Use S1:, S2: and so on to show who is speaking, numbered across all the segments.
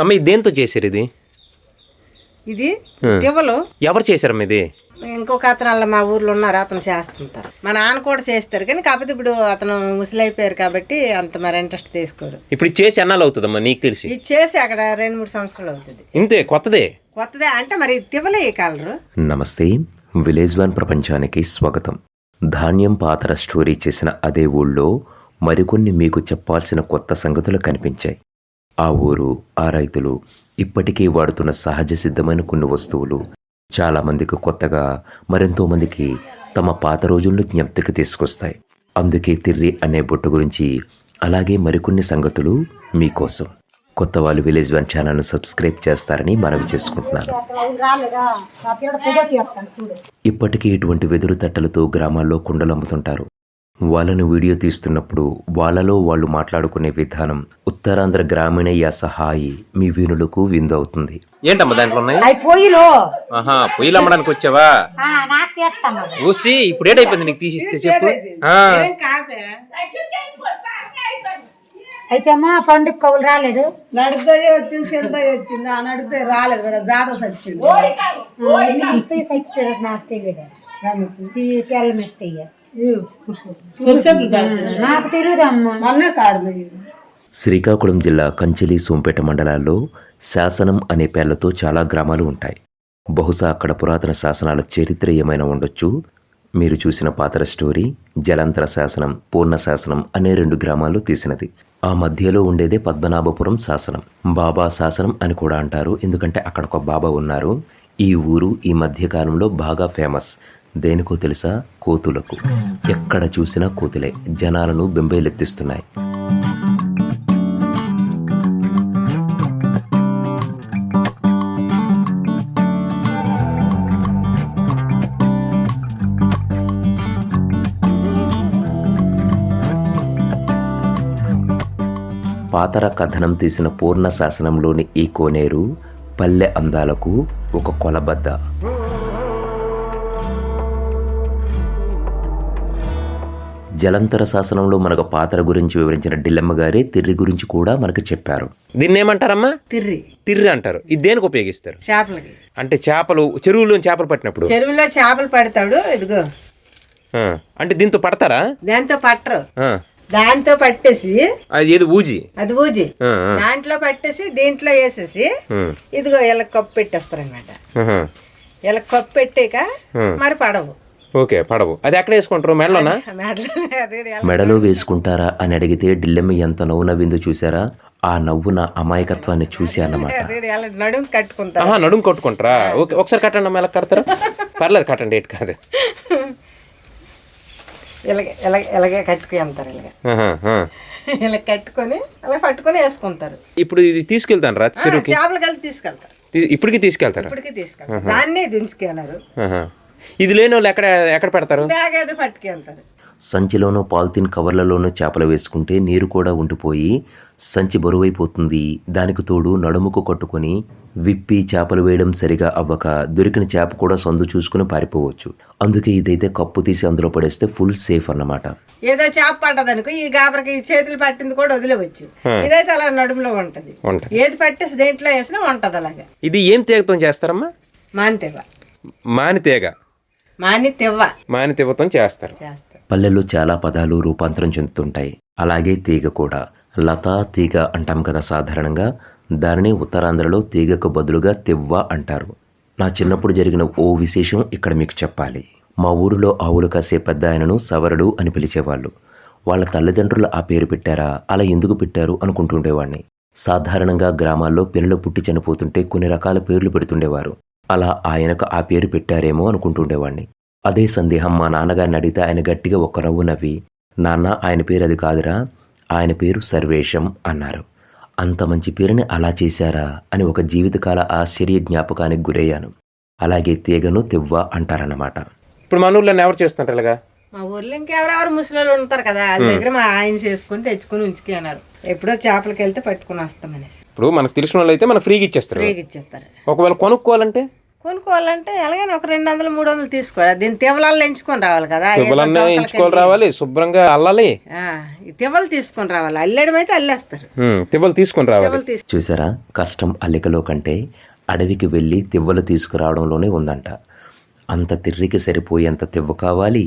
S1: అమ్మ ఇది దేంతో చేశారు ఇది?
S2: ఇది దివ్వలు
S1: ఎవరు? చేశారమ్మ ఇది?
S2: ఇంకొక అతను అలా మా ఊర్లో ఉన్నారు అతను చేస్తుంటారు. మా నాన్న కూడా చేస్తారు కానీ కాకపోతే ఇప్పుడు అతను ముసలైపోయారు కాబట్టి అంత మరి ఇంట్రెస్ట్ తీసుకోరు.
S1: ఇప్పుడు ఇది చేసి ఎన్నాళ్ళు అవుతుందమ్మా నీకు తెలిసి?
S2: ఇది చేసి అక్కడ రెండు మూడు సంవత్సరాలు అవుతుంది.
S1: ఇంతే కొత్తదే?
S2: కొత్తదే అంటే మరి తివ్వలే ఈ కలరు.
S3: నమస్తే విలేజ్ వన్ ప్రపంచానికి స్వాగతం. ధాన్యం పాతర స్టోరీ చేసిన అదే ఊళ్ళో మరికొన్ని మీకు చెప్పాల్సిన కొత్త సంగతులు కనిపించాయి. ఆ ఊరు ఆ రైతులు ఇప్పటికీ వాడుతున్న సహజ సిద్ధమైన కొన్ని వస్తువులు చాలామందికి కొత్తగా మరెంతో మందికి తమ పాత రోజులను జ్ఞప్తికి తీసుకొస్తాయి. అందుకే తిర్రి అనే బుట్ట గురించి అలాగే మరికొన్ని సంగతులు మీకోసం. కొత్త వాళ్ళు విలేజ్ వన్ ఛానల్ను సబ్స్క్రైబ్ చేస్తారని మనవి చేసుకుంటున్నాను. ఇప్పటికీ ఇటువంటి వెదురు తట్టలతో గ్రామాల్లో కుండలు అమ్ముతుంటారు. వాళ్ళను వీడియో తీస్తున్నప్పుడు వాళ్ళలో వాళ్ళు మాట్లాడుకునే విధానం ఉత్తరాంధ్ర గ్రామీణ యాస హాయి మీ వీణులకు విందవుతుంది
S1: ఏంటమ్మా దాంట్లో ఉన్నాయి?
S4: పొయ్యిలో.
S1: ఆహా పొయ్యిలు అమ్మడానికి వచ్చావా?
S4: ఆ, నాకు చేస్తాను
S1: ఊసి ఇప్పుడు ఏడైపోయింది నీకు తీసిస్తే చెప్పు. ఆ,
S4: అయితే అమ్మా పండుగ కవులు రాలేదు.
S2: వచ్చింది వచ్చింది. ఆ నడిపే రాలేదు మరి జాతర
S4: అంతే చచ్చిపోయాడు నాకు తెలియదు. ఈ తెల్ల మెత్తయ్య. నాకు
S2: మొన్నే కాదు
S3: శ్రీకాకుళం జిల్లా కంచిలి సోంపేట మండలాల్లో శాసనం అనే పేర్లతో చాలా గ్రామాలు ఉంటాయి. బహుశా అక్కడ పురాతన శాసనాల చరిత్ర ఏమైనా ఉండొచ్చు. మీరు చూసిన పాతర స్టోరీ జలంతర శాసనం పూర్ణ శాసనం అనే రెండు గ్రామాల్లో తీసినది. ఆ మధ్యలో ఉండేదే పద్మనాభపురం శాసనం. బాబా శాసనం అని కూడా అంటారు. ఎందుకంటే అక్కడ ఒక బాబా ఉన్నారు. ఈ ఊరు ఈ మధ్య కాలంలో బాగా ఫేమస్. దేనికో తెలుసా? కోతులకు. ఎక్కడ చూసినా కోతులే. జనాలను బెంబేలెత్తిస్తున్నాయి. పాతర కథనం తీసిన పూర్ణ శాసనంలోని ఈ కోనేరు పల్లె అందాలకు ఒక కొలబద్ద. జలంతర శాసనంలో మనకు పాతర గురించి వివరించిన డిల్లమ్మ గారే తిర్రి గురించి కూడా మనకు చెప్పారు.
S1: దీన్ని ఏమంటారమ్మా
S2: తిర్రి.
S1: తిర్రి అంటారు. ఇది దేనికి ఉపయోగిస్తారు?
S2: చేపలకి.
S1: అంటే చేపలు చెరువులో చేపలు పట్టినప్పుడు?
S2: చెరువులో చేపలు పడతాడు ఇదిగో.
S1: ఆ, అంటే దీంతో పడతారా?
S2: దాంతో పట్టరు.
S1: ఆ,
S2: దాంతో పట్టేసి
S1: అది ఏది ఊజి?
S2: అది ఊజి. దాంట్లో పట్టేసి దీంట్లో వేసేసి ఇదిగో ఇలా కప్పు పెట్టేస్తారనమాట
S1: ఆహా.
S2: ఇలా కప్పు పెట్టాక. మరి పడవు.
S1: ఓకే పడవు. అది ఎక్కడ వేసుకుంటారు? మెడలోనా?
S2: మెడలోనే అదే ఇలా
S3: మెడలో వేసుకుంటారా అని అడిగితే డిల్లెమ్మ ఎంత నవ్వు నవ్విందో చూసారా? ఆ నవ్వు నా అమాయకత్వాన్ని చూసి అన్నమాట.
S2: నడుము కట్టుకుంటారు
S1: నడుము కొట్టుకుంటారా? ఓకే ఒకసారి కట్టండి అమ్మా ఎలా కడతారా? పర్లేదు కట్టండి ఏటి కాదు.
S2: ఇలాగ ఇలాగ ఇలాగే కట్టుకుని
S1: ఆ.
S2: ఇలా కట్టుకొని అలా పట్టుకొని వేసుకుంటారు.
S1: ఇప్పుడు ఇది తీసుకెళ్తాను రా చెరువుకి.
S2: చేపలు కలిసి తీసుకెళ్తారు.
S1: ఇప్పటికి తీసుకెళ్తారా?
S2: ఇప్పటికీ తీసుకెళ్తారు. దాన్నే దించుకెళ్ళారు.
S1: ఇది లేని వాళ్ళు ఎక్కడ ఎక్కడ పెడతారు?
S2: బ్యాగ్ ఏదో పట్టుకెళ్తారు
S3: సంచిలోనూ పాలిథిన్ కవర్లలోనూ చేపలు వేసుకుంటే నీరు కూడా ఉండిపోయి సంచి బరువైపోతుంది. దానికి తోడు నడుముకు కట్టుకొని విప్పి చేపలు వేయడం సరిగా అవ్వక దొరికిన చేప కూడా సందు చూసుకుని పారిపోవచ్చు. అందుకే ఇదైతే కప్పు తీసి అందులో పడేస్తే ఫుల్ సేఫ్ అన్నమాట.
S2: ఏదో చేప పడ్డదనుకో ఈ గాబరకి ఈ చేతులు పట్టింది కూడా వదిలేవచ్చు. ఇదైతే అలా నడుములో ఉంటది. ఏది పట్టేసి దేంట్లో వేసినా ఉంటది అలాగా.
S1: ఇది ఏం తీగతో చేస్తారమ్మా?
S2: మానితెవ్వ
S1: మాని తీగ
S2: మాని తెవ్వ
S1: మాని తీగతో చేస్తారు.
S2: చేస్తారు.
S3: పల్లెల్లో చాలా పదాలు రూపాంతరం చెందుతుంటాయి. అలాగే తీగ కూడా. లత తీగ అంటాం కదా సాధారణంగా. దానిని ఉత్తరాంధ్రలో తీగకు బదులుగా తెవ్వ అంటారు. నా చిన్నప్పుడు జరిగిన ఓ విశేషం ఇక్కడ మీకు చెప్పాలి. మా ఊరిలో ఆవులు కాసే పెద్ద ఆయనను సవరుడు అని పిలిచేవాళ్ళు. వాళ్ళ తల్లిదండ్రులు ఆ పేరు పెట్టారా? అలా ఎందుకు పెట్టారు? అనుకుంటుండేవాడిని. సాధారణంగా గ్రామాల్లో పిల్లలు పుట్టి చనిపోతుంటే కొన్ని రకాల పేర్లు పెడుతుండేవారు. అలా ఆయనకు ఆ పేరు పెట్టారేమో అనుకుంటుండేవాడిని. అదే సందేహం మా నాన్నగారిని అడిగితే ఆయన గట్టిగా ఒక్క రవ్వు నవ్వి నాన్న ఆయన పేరు అది కాదురా ఆయన పేరు సర్వేశం అన్నారు. అంత మంచి పేరుని అలా చేశారా? అని ఒక జీవితకాల ఆశ్చర్య జ్ఞాపకానికి గురయ్యాను. అలాగే తీగను తెవ్వ అంటారన్నమాట.
S1: ఇప్పుడు మన ఊర్లో ఎవరు చేస్తుంటారు ఇలాగా
S2: మా ఊర్లో ఇంకెవరెవరు ముసలి ఉంటారు కదా వాళ్ళ దగ్గర మా ఆయన చేసుకొని తెచ్చుకొని ఉంచుకున్నారు ఎప్పుడో చేపలకి వెళ్తే పట్టుకుని వస్తామనేసి
S1: ఇప్పుడు మనకు తెలిసిన వాళ్ళు అయితే మనకు ఫ్రీగా ఇచ్చేస్తారు
S2: ఫ్రీగా ఇచ్చేస్తారు.
S1: ఒకవేళ కొనుక్కోవాలంటే?
S2: కొనుక్కోవాలంటే ఎలాగైనా ఒక రెండు వందలు మూడు వందలు తీసుకోవాలి. దీన్ని తివలాల్లో ఎంచుకొని రావాలి కదా.
S1: ఎంచుకొని రావాలి శుభ్రంగా అల్లాలి.
S2: తివ్వలు తీసుకొని రావాలి. అల్లడం అయితే అల్లేస్తారు.
S1: ఉమ్, తివ్వలు తీసుకొని రావాలి.
S3: చూసారా? కష్టం అల్లికలో కంటే అడవికి వెళ్ళి తివ్వలు తీసుకురావడంలోనే ఉందంట. అంత తిర్రికి సరిపోయేంత తివ్వ కావాలి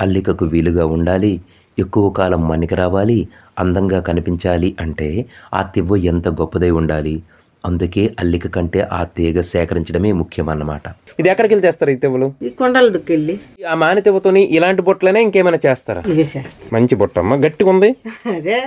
S3: అల్లికకు వీలుగా ఉండాలి ఎక్కువ కాలం మనికి రావాలి అందంగా కనిపించాలి అంటే ఆ తివ్వ ఎంత గొప్పదై ఉండాలి? అందుకే అల్లిక కంటే ఆ తీగ సేకరించడమే ముఖ్యమన్నమాట.
S1: ఇది ఎక్కడికి వెళ్ళి తెస్తారు ఈ తివ్వలు?
S2: ఈ కొండల దుక్కెళ్ళి
S1: ఆ మాని తివ్వతోని ఇలాంటి బుట్టలనే ఇంకేమైనా చేస్తారా?
S2: ఇవి చేస్తాం.
S1: మంచి బుట్ట అమ్మ గట్టిగా ఉంది?
S2: అదే.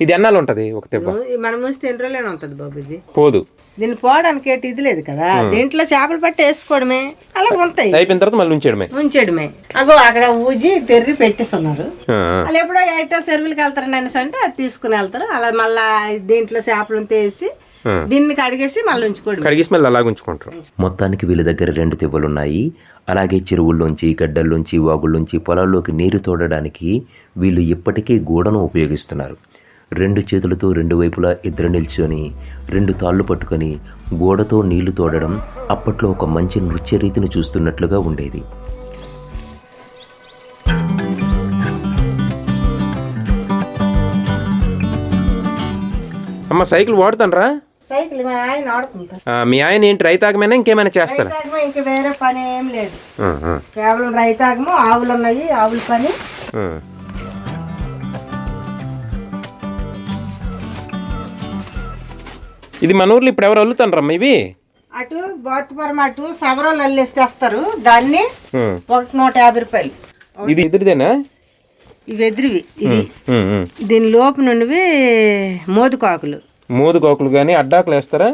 S1: ఇది ఎన్నాళ్ళు ఉంటది ఒక తివ్వ?
S2: మన ఎన్ని రోజులైనా ఉంటుంది బాబు ఇది.
S1: పోదు.
S2: దీన్ని పోవడానికి ఏంటి ఇది లేదు కదా. దీంట్లో చేపలు పట్టి వేసుకోవడమే. అలాగ ఉంటాయి.
S1: అయిపోయిన తర్వాత మళ్ళీ ఉంచేయడమే.
S2: ఉంచేయడమే. అగో అక్కడ ఊజి తెర్రి పెట్టేస్తున్నారు.
S1: ఆ, ఆ.
S2: వాళ్ళు ఎప్పుడో ఎయిటో చెరువులకి వెళ్తారండి అనేసి అంటే అది తీసుకుని వెళ్తారు. అలా మళ్ళా దీంట్లో చేపలు తీసి దీన్ని కడిగేసి మళ్ళీ ఉంచుకోవడం
S1: కడిగేసి మళ్ళీ అలాగ ఉంచుకుంటారు.
S3: మొత్తానికి వీళ్ళ దగ్గర రెండు తివ్వలున్నాయి. అలాగే చెరువుల్లోంచి గడ్డల్లోంచి వాగుల్లోంచి పొలాల్లోకి నీరు తోడడానికి వీళ్ళు ఇప్పటికీ గూడను ఉపయోగిస్తున్నారు. రెండు చేతులతో రెండు వైపులా ఇద్దరు నిల్చొని రెండు తాళ్ళు పట్టుకొని గోడతో నీళ్ళు తోడడం అప్పట్లో ఒక మంచి నృత్య రీతిని చూస్తున్నట్లుగా ఉండేది.
S1: అమ్మ సైకిల్ వాడుతానరా?
S2: సైకిల్ మా ఆయన ఆడుకుంటారు
S1: మీ ఆయన ఏంటి? రైతాగమైనా? ఇంకేమైనా చేస్తారా
S2: రైతాగమో? ఇంక వేరే పని ఏం లేదు.
S1: ఆ, ఆ,
S2: కేవలం రైతాగము ఆవులు ఉన్నాయి ఆవుల పని.
S1: ఆ. ఇది మన ఊర్లో ఇప్పుడు ఎవరు అల్లుతానరమ్మ ఇవి?
S2: అటు బోతుపురం అటు సవరాలు అల్లేసి తెస్తారు. దాన్ని
S1: ఉమ్.
S2: ఒకటి నూట యాభై రూపాయలు.
S1: ఇది ఎదురుదేనా?
S2: ఇవి ఎదిరివి ఇవి.
S1: ఉమ్, ఉమ్.
S2: దీని లోపు నుండి మోదుకాకులు.
S1: మోదుగోకులు కానీ అడ్డాకులు వేస్తారా?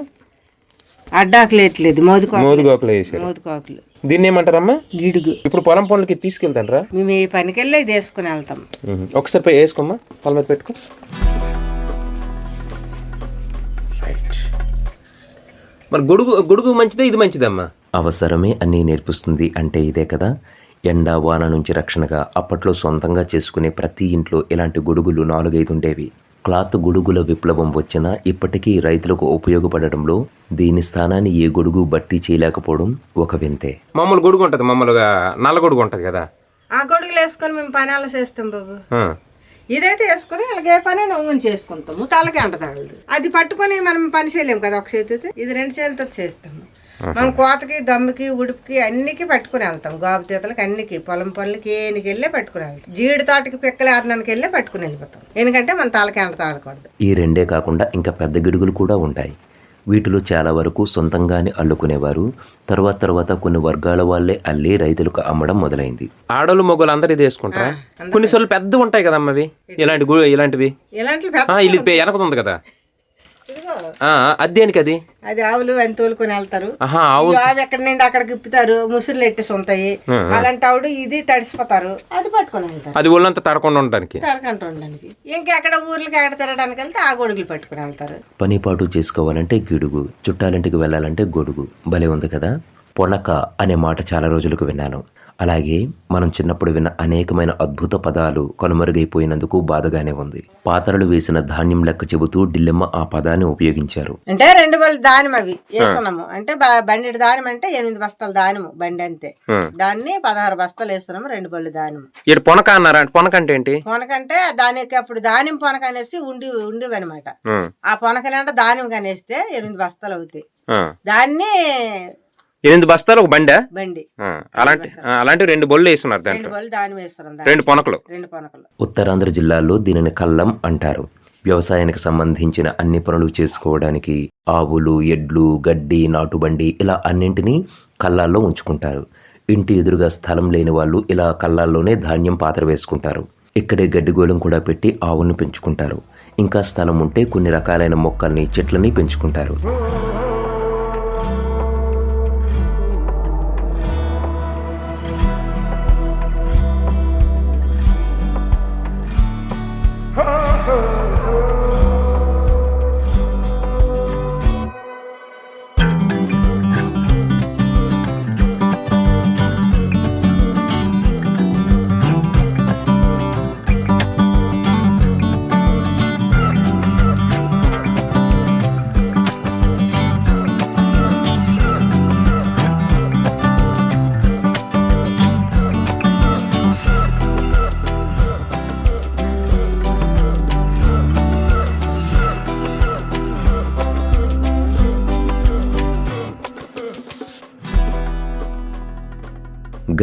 S2: అడ్డాకులు వేయట్లేదు మోదుకాకులు
S1: మోదుగోకులు వేసారు.
S2: మోదుకాకులు.
S1: దీన్ని ఏమంటారమ్మా?
S2: గిడుగు.
S1: ఇప్పుడు పొలం పనులకి తీసుకెళ్తానరా?
S2: మేము ఈ పనికి వెళ్ళి ఇది వేసుకుని వెళ్తాం.
S1: ఒకసారి పోయి వేసుకోమ్మా తల మీద పెట్టుకో. మరి గొడుగు గొడుగు మంచిదే ఇది మంచిదమ్మా?
S3: అవసరమే అన్నీ నేర్పిస్తుంది అంటే ఇదే కదా. ఎండ వాన నుంచి రక్షణగా అప్పట్లో సొంతంగా చేసుకునే ప్రతి ఇంట్లో ఇలాంటి గొడుగులు నాలుగైదు ఉండేవి క్లాత్ గొడుగుల విప్లవం వచ్చినా ఇప్పటికీ రైతులకు ఉపయోగపడడంలో దీని స్థానాన్ని ఏ గొడుగు భర్తీ చేయలేకపోవడం ఒక వింతే.
S1: మామూలు గొడుగు ఉంటుంది మామూలుగా నల్ల గొడుగు ఉంటుంది కదా?
S2: ఆ గొడుగులు వేసుకొని మేము పని అలా చేస్తాం బాబు. ఇదైతే వేసుకొని అలాగే పని నవ్వుని చేసుకుంటాము. తలకి అంటదాగలదు అది పట్టుకొని మనం పని చేయలేము కదా ఒక చేతితో? ఇది రెండు చేతులతో చేస్తాము. మనం కోతకి దమ్ముకి ఉడుపుకి అన్నికి పట్టుకుని వెళ్తాం. గాబు తీతలకి అన్నికి పొలం పనులకి ఏనికి వెళ్ళే పట్టుకుని వెళ్తాం. జీడి తోటకి పిక్కలు ఆరినానికి వెళ్ళే పట్టుకుని వెళ్ళిపోతాం. ఎందుకంటే మన తలకి అంట తాగకూడదు
S3: ఈ రెండే కాకుండా ఇంకా పెద్ద గిడుగులు కూడా ఉంటాయి. వీటిలో చాలా వరకు సొంతంగానే అల్లుకునేవారు. తర్వాత తర్వాత కొన్ని వర్గాల వాళ్ళే అల్లి రైతులకు అమ్మడం మొదలైంది.
S1: ఆడోళ్ళు మొగ్గులు అందరూ ఇది వేసుకుంటారా? కొన్నిసార్లు పెద్ద ఉంటాయి కదమ్మా అవి? ఇలాంటి ఇలాంటివి
S2: ఇలాంటి
S1: ఉంది కదా? అది దేనికి అది?
S2: అది ఆవులు అని తోలుకొని వెళ్తారు.
S1: ఆవు.
S2: ఆవు ఎక్కడి నుండి అక్కడికి ఇప్పుతారు ముసురులు ఎట్టేసి ఉంటాయి. అలాంటి ఆవిడ ఇది తడిసిపోతారు. అది పట్టుకొని వెళ్తారు.
S1: అది ఒళ్ళంతా తడకుండా ఉండడానికి.
S2: తడకంట ఉండడానికి. ఇంకెక్కడ ఊర్లకి ఎక్కడ తిరగడానికి వెళ్తే ఆ గొడుగులు పట్టుకుని వెళ్తారు.
S3: పనిపాటు చేసుకోవాలంటే గిడుగు చుట్టాలింటికి వెళ్ళాలంటే గొడుగు. భలే ఉంది కదా? పొలక అనే మాట చాలా రోజులకు విన్నాను. అలాగే మనం చిన్నప్పుడు విన్న అనేకమైన అద్భుత పదాలు కనుమరుగైపోయినందుకు బాధగానే ఉంది. పాత్రలు వేసిన ధాన్యం లెక్క చెబుతూ డిల్లెమ్మ ఆ పదాన్ని ఉపయోగించారు.
S2: అంటే రెండు బళ్ళు దానిమ అవి వేస్తున్నాము. అంటే బ- బండి దానిమ అంటే ఎనిమిది బస్తాలు దానిము బండి అంతే. దాన్ని పదహారు బస్తాలు వేస్తున్నాము రెండు బళ్ళు దానిము.
S1: ఇటు పొనక అన్నారా పొనక అంటే ఏంటి?
S2: పొనకంటే దానికి అప్పుడు దానిం పొనక అనేసి ఉండి ఉండేవి అనమాట. ఆ పొనకనంటే దానిం కనేస్తే ఎనిమిది బస్తాలు అవుతాయి
S1: ఆ.
S2: దాన్ని
S1: ఎనిమిది బస్తాలు ఒక బండా?
S2: బండి.
S1: అలాంటి అలాంటి రెండు బొళ్ళు వేస్తున్నారు
S2: రెండు
S1: దాంట్లో. రెండు పొనకలు.
S2: రెండు పొనకలు.
S3: ఉత్తరాంధ్ర జిల్లాల్లో దీనిని కల్లం అంటారు. వ్యవసాయానికి సంబంధించిన అన్ని పనులు చేసుకోవడానికి ఆవులు ఎడ్లు గడ్డి నాటుబండి ఇలా అన్నింటినీ కల్లాల్లో ఉంచుకుంటారు. ఇంటి ఎదురుగా స్థలం లేని వాళ్ళు ఇలా కల్లాల్లోనే ధాన్యం పాత్ర వేసుకుంటారు. ఇక్కడే గడ్డిగోళం కూడా పెట్టి ఆవును పెంచుకుంటారు. ఇంకా స్థలం ఉంటే కొన్ని రకాలైన మొక్కల్ని చెట్లని పెంచుకుంటారు.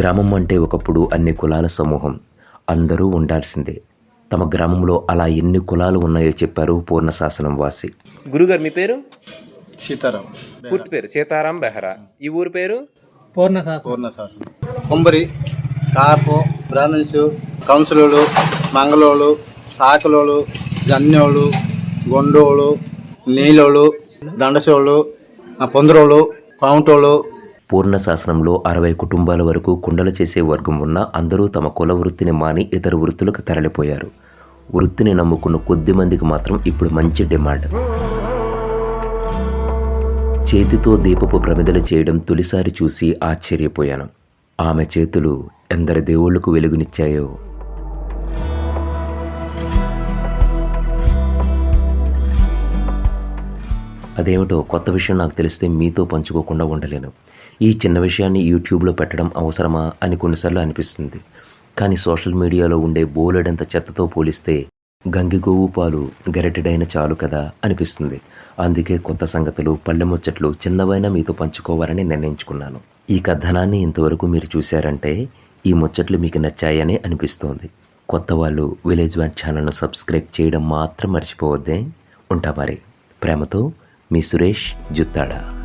S3: గ్రామం అంటే ఒకప్పుడు అన్ని కులాల సమూహం. అందరూ ఉండాల్సిందే. తమ గ్రామంలో అలా ఎన్ని కులాలు ఉన్నాయో చెప్పారు పూర్ణశాసనం వాసి
S1: గురుగారు మీ పేరు?
S5: సీతారాం
S1: పూర్తి పేరు. సీతారాం బెహరా. ఈ ఊరు పేరు?
S5: పూర్ణశాసనం. కుంబరి కాపు బ్రాహ్మణ్స్ కౌన్సిలోళ్ళు మంగళోళ్ళు సాకలోళ్ళు జన్యోళ్ళు గొండోళ్ళు నీలోళ్ళు దండసోళ్ళు పొందరోళ్ళు కౌంటోళ్ళు
S3: పూర్ణశాసనంలో అరవై కుటుంబాల వరకు కుండలు చేసే వర్గం ఉన్న అందరూ తమ కుల వృత్తిని మాని ఇతర వృత్తులకు తరలిపోయారు. వృత్తిని నమ్ముకున్న కొద్ది మందికి మాత్రం ఇప్పుడు మంచి డిమాండ్. చేతితో దీపపు ప్రమిదలు చేయడం తొలిసారి చూసి ఆశ్చర్యపోయాను. ఆమె చేతులు ఎందరి దేవుళ్ళకు వెలుగునిచ్చాయో. అదేమిటో కొత్త విషయం నాకు తెలిస్తే మీతో పంచుకోకుండా ఉండలేను. ఈ చిన్న విషయాన్ని యూట్యూబ్లో పెట్టడం అవసరమా అని కొన్నిసార్లు అనిపిస్తుంది. కానీ సోషల్ మీడియాలో ఉండే బోలెడంత చెత్తతో పోలిస్తే గంగిగోవు పాలు గరెటెడైన చాలు కదా అనిపిస్తుంది. అందుకే కొత్త సంగతులు పల్లె ముచ్చట్లు చిన్నవైనా మీతో పంచుకోవాలని నిర్ణయించుకున్నాను. ఈ కథనాన్ని ఇంతవరకు మీరు చూశారంటే ఈ ముచ్చట్లు మీకు నచ్చాయని అనిపిస్తోంది. కొత్త వాళ్ళు విలేజ్ వ్యాన్ ఛానల్ను సబ్స్క్రైబ్ చేయడం మాత్రం మర్చిపోవద్దే. ఉంటా మరి. ప్రేమతో మీ సురేష్ జుత్తాడా.